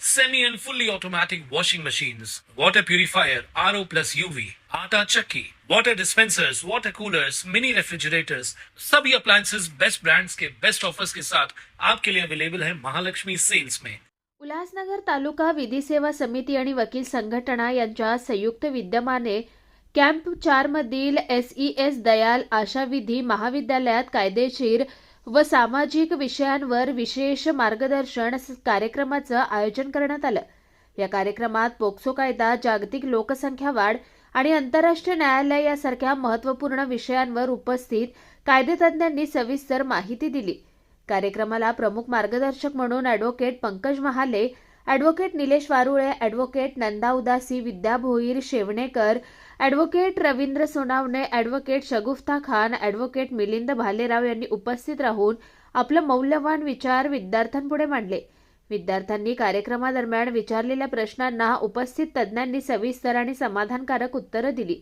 semi and fully automatic washing machines, water purifier, RO plus UV, आटा चक्की, water dispensers, water coolers, mini refrigerators, सभी appliances best brands के best offers के साथ आपके लिए अवेलेबल है महालक्ष्मी सेल्स में उल्हासनगर तालुका विधी सेवा समिती आणि वकील संघटना यांच्या संयुक्त विद्यमाने camp चारमधील S E S Dayal Asha विधी महाविद्यालयात कायदेशीर व सामाजिक विषयांवर विशेष मार्गदर्शन कार्यक्रमाचं आयोजन करण्यात आलं. या कार्यक्रमात पोक्सो कायदा जागतिक लोकसंख्या वाढ आणि आंतरराष्ट्रीय न्यायालय यासारख्या महत्त्वपूर्ण विषयांवर उपस्थित कायदेतज्ञांनी सविस्तर माहिती दिली. कार्यक्रमाला प्रमुख मार्गदर्शक म्हणून advocate Pankaj Mahale advocate Nilesh Warule advocate Nanda Udasi Vidya Bhoir Shevnekar advocate Ravindra Sonawane advocate Shagufta Khan advocate Milind Bhalerao यांनी उपस्थित राहून आपलं मौल्यवान विचार विद्यार्थ्यांपुढे मांडले. विद्यार्थ्यांनी कार्यक्रमादरम्यान विचारलेल्या प्रश्नांना उपस्थित तज्ज्ञांनी सविस्तर आणि समाधानकारक उत्तरं दिली.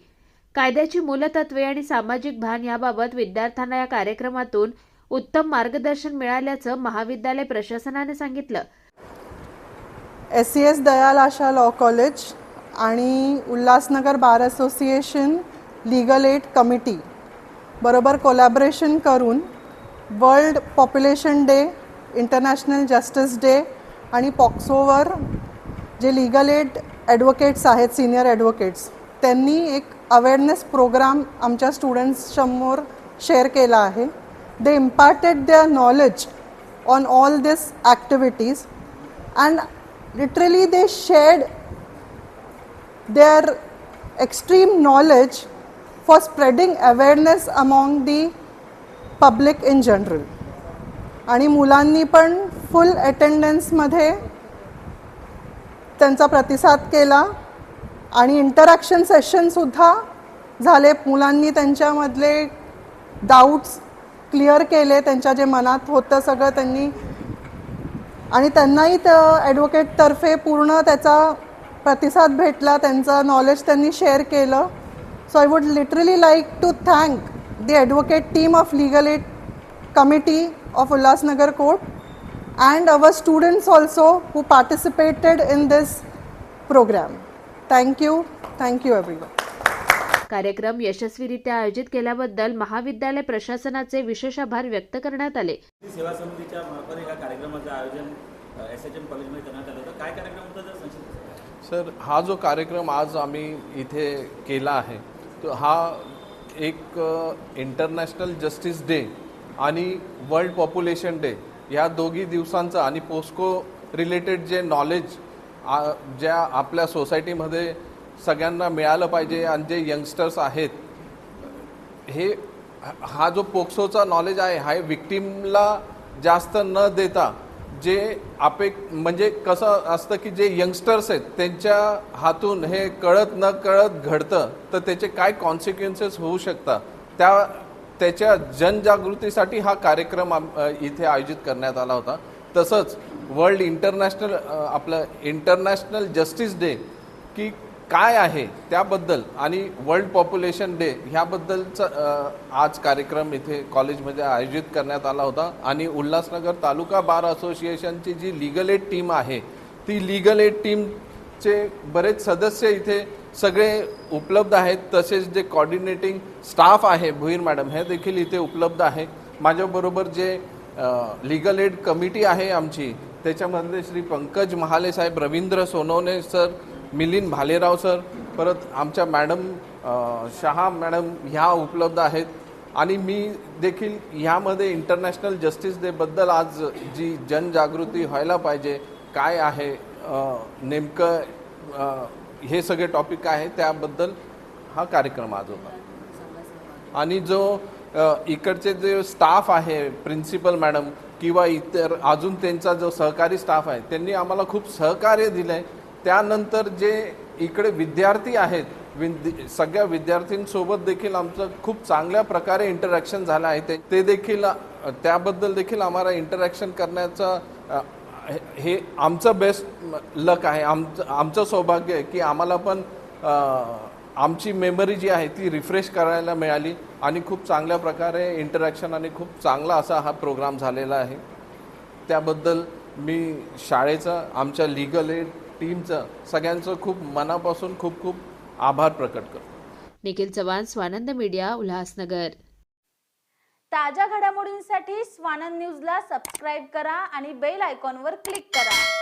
कायद्याची मूलतत्वे आणि सामाजिक भान याबाबत विद्यार्थ्यांना या कार्यक्रमातून उत्तम मार्गदर्शन मिळाल्याचं महाविद्यालय प्रशासनाने सांगितलं. S C S Dayal Asha law college आणि Ulhasnagar bar association legal aid committee बरोबर कोलॅबरेशन करून world population day international justice day आणि पॉक्सोवर जे लिगल एड ॲडव्होकेट्स आहेत सिनियर ॲडव्होकेट्स त्यांनी एक अवेअरनेस प्रोग्राम आमच्या स्टुडंट्ससमोर शेअर केला आहे. They imparted their knowledge on all this activities and literally they shared their extreme knowledge for spreading awareness among the public in general. आणि मुलांनी पण फुल अटेंडन्समध्ये त्यांचा प्रतिसाद केला आणि इंटरॅक्शन सेशनसुद्धा झाले. मुलांनी त्यांच्यामधले डाऊट्स क्लिअर केले त्यांच्या जे मनात होतं सगळं त्यांनी. आणि त्यांनाही त्या ॲडव्होकेटतर्फे पूर्ण त्याचा प्रतिसाद भेटला त्यांचं नॉलेज त्यांनी शेअर केलं. So I would literally like to thank the advocate team of legal aid committee of Ulhasnagar court and our students also who participated in this program thank you thank you everyone कार्यक्रम यशस्वीरित्या आयोजित केल्याबद्दल महाविद्यालय प्रशासनाचे विशेष आभार व्यक्त करण्यात आले. सेवा समितीच्या मार्फत एका कार्यक्रमाचं आयोजन एस एच एम कॉलेजमध्ये करण्यात आलं होतं. काय कार्यक्रम होता जर संक्षिप्त सर हा जो कार्यक्रम आज आम्ही इथे केला आहे तो हा एक इंटरनॅशनल जस्टिस डे आणि वर्ल्ड पॉप्युलेशन डे या दोघी दिवसांचा आणि पोस्को रिलेटेड जे नॉलेज ज्या आपल्या सोसायटीमध्ये सगळ्यांना मिळालं पाहिजे आणि जे यंगस्टर्स आहेत हे हा जो पोक्सोचा नॉलेज आहे हा विक्टीमला जास्त न देता जे आपे म्हणजे कसं असतं की जे यंगस्टर्स आहेत त्यांच्या हातून हे कळत न कळत घडतं तर त्याचे काय कॉन्सिक्वेन्सेस होऊ शकतात? त्या त्याच्या जनजागृतीसाठी हा कार्यक्रम आम- इथे आयोजित करण्यात आला होता. तसंच वर्ल्ड इंटरनॅशनल आपलं इंटरनॅशनल जस्टिस डे की काय आहे त्याबद्दल आणि वर्ल्ड पॉप्युलेशन डे ह्याबद्दलचा आज कार्यक्रम इथे कॉलेजमध्ये आयोजित करण्यात आला होता. आणि उल्हासनगर तालुका बार असोसिएशनची जी लिगल एड टीम आहे ती लिगल एड टीमचे बरेच सदस्य इथे सगळे उपलब्ध आहेत. तसेच जे कॉर्डिनेटिंग स्टाफ आहे भुईर मॅडम हे देखील इथे उपलब्ध आहे. माझ्याबरोबर जे लिगल एड कमिटी आहे आमची त्याच्यामधले श्री पंकज महाले साहेब रवींद्र सोनवणे सर मिलिंद भालेराव सर परत आमच्या मॅडम शहा मॅडम ह्या उपलब्ध आहेत. आणि मी देखील ह्यामध्ये इंटरनॅशनल जस्टिस डेबद्दल आज जी जनजागृती व्हायला पाहिजे काय आहे नेमकं हे सगळे टॉपिक काय आहे त्याबद्दल हा कार्यक्रम आज होता. आणि जो इकडचे जे स्टाफ आहे प्रिन्सिपल मॅडम किंवा इतर अजून त्यांचा जो सहकारी स्टाफ आहे त्यांनी आम्हाला खूप सहकार्य दिलं आहे त्यानंतर जे इकडे विद्यार्थी आहेत विद्य सगळ्या विद्यार्थ्यांसोबत देखील आमचं खूप चांगल्या प्रकारे इंटरॅक्शन झालं आहे. ते ते देखील त्याबद्दल देखील आम्हाला इंटरॅक्शन करण्याचं हे- हे आमचं बेस्ट लक आहे. आमचं आमचं सौभाग्य आहे की आम्हाला पण आमची मेमरी जी आहे ती रिफ्रेश करायला मिळाली आणि खूप चांगल्या प्रकारे इंटरॅक्शन आणि खूप चांगला असा हा प्रोग्राम झालेला आहे. त्याबद्दल मी शाळेचं आमच्या लिगल एड टीमचं सगळ्यांचं खूप मनापासून खूप खूप आभार प्रकट करतो. निखिल चव्हाण स्वानंद मीडिया उल्हासनगर. ताज्या घडामोडींसाठी स्वानंद न्यूजला सबस्क्राईब करा आणि बेल आयकॉनवर क्लिक करा.